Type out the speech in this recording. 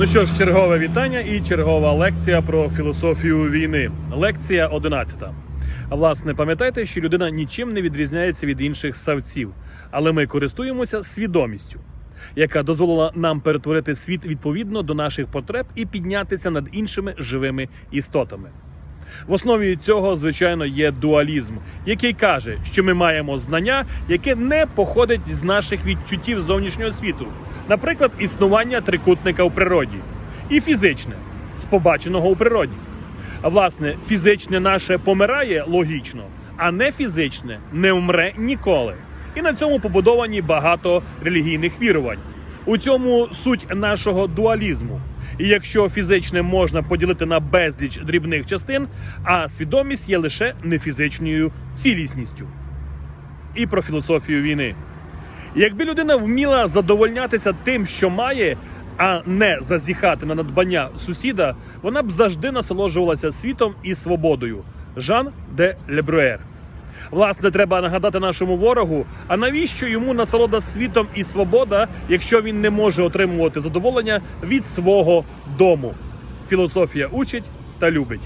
Ну що ж, чергове вітання і чергова лекція про філософію війни. Лекція 11. А власне, пам'ятайте, що людина нічим не відрізняється від інших савців, але ми користуємося свідомістю, яка дозволила нам перетворити світ відповідно до наших потреб і піднятися над іншими живими істотами. В основі цього, звичайно, є дуалізм, який каже, що ми маємо знання, яке не походить з наших відчуттів зовнішнього світу, наприклад, існування трикутника у природі, і фізичне з побаченого у природі. А власне, фізичне наше помирає логічно, а не фізичне не вмре ніколи. І на цьому побудовані багато релігійних вірувань. У цьому суть нашого дуалізму. І якщо фізичне можна поділити на безліч дрібних частин, а свідомість є лише нефізичною цілісністю. І про філософію війни. Якби людина вміла задовольнятися тим, що має, а не зазіхати на надбання сусіда, вона б завжди насолоджувалася світом і свободою. Жан де Лебруер. Власне, треба нагадати нашому ворогу, а навіщо йому насолода світом і свобода, якщо він не може отримувати задоволення від свого дому? Філософія учить та любить.